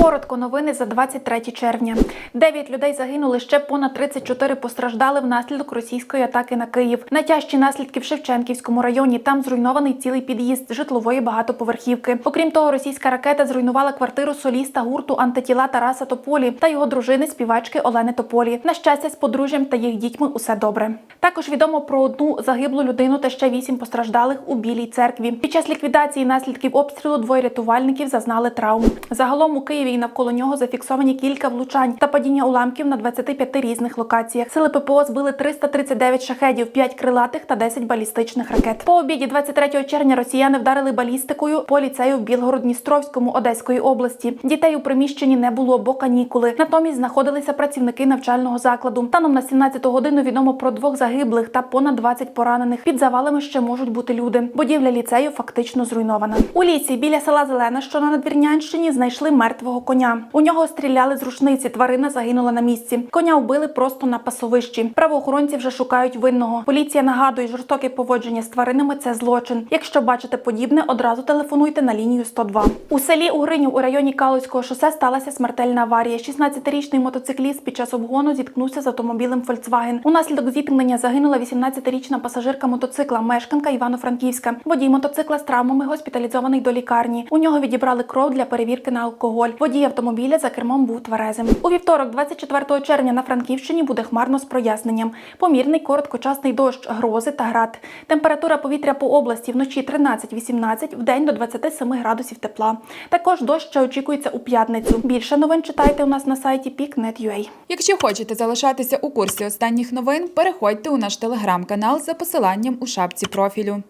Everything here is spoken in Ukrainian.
Коротко новини за 23 червня. Дев'ять людей загинули, ще понад 34 постраждали внаслідок російської атаки на Київ. Найтяжчі наслідки в Шевченківському районі. Там зруйнований цілий під'їзд житлової багатоповерхівки. Окрім того, російська ракета зруйнувала квартиру соліста гурту антитіла Тараса Тополі та його дружини співачки Олени Тополі. На щастя, з подружжям та їх дітьми усе добре. Також відомо про одну загиблу людину та ще вісім постраждалих у Білій церкві. Під час ліквідації наслідків обстрілу двоє рятувальників зазнали травм. Загалом у Києві і навколо нього зафіксовані кілька влучань та падіння уламків на 25 різних локаціях. Сили ППО збили 339 шахедів, 5 крилатих та 10 балістичних ракет. По обіді 23 червня росіяни вдарили балістикою по ліцею в Білгород-Дністровському Одеської області. Дітей у приміщенні не було, бо канікули. Натомість знаходилися працівники навчального закладу. Станом на 17 годину відомо про двох загиблих та понад 20 поранених. Під завалами ще можуть бути люди. Будівля ліцею фактично зруйнована. У лісі біля села Зелена, що на Надвірнянщині, знайшли мертвого коня. У нього стріляли з рушниці. Тварина загинула на місці. Коня вбили просто на пасовищі. Правоохоронці вже шукають винного. Поліція нагадує, жорстоке поводження з тваринами це злочин. Якщо бачите подібне, одразу телефонуйте на лінію 102. У селі Угринів у районі Калузького шосе сталася смертельна аварія. 16-річний мотоцикліст під час обгону зіткнувся з автомобілем Volkswagen. Унаслідок зіткнення загинула 18-річна пасажирка мотоцикла, мешканка Івано-Франківська. Водій мотоцикла з травмами госпіталізований до лікарні. У нього відібрали кров для перевірки на алкоголь. Водій автомобіля за кермом був тверезим. У вівторок, 24 червня, на Франківщині буде хмарно з проясненням. Помірний короткочасний дощ, грози та град. Температура повітря по області вночі 13-18, вдень до 27 градусів тепла. Також дощ ще очікується у п'ятницю. Більше новин читайте у нас на сайті peak.net.ua. Якщо хочете залишатися у курсі останніх новин, переходьте у наш телеграм-канал за посиланням у шапці профілю.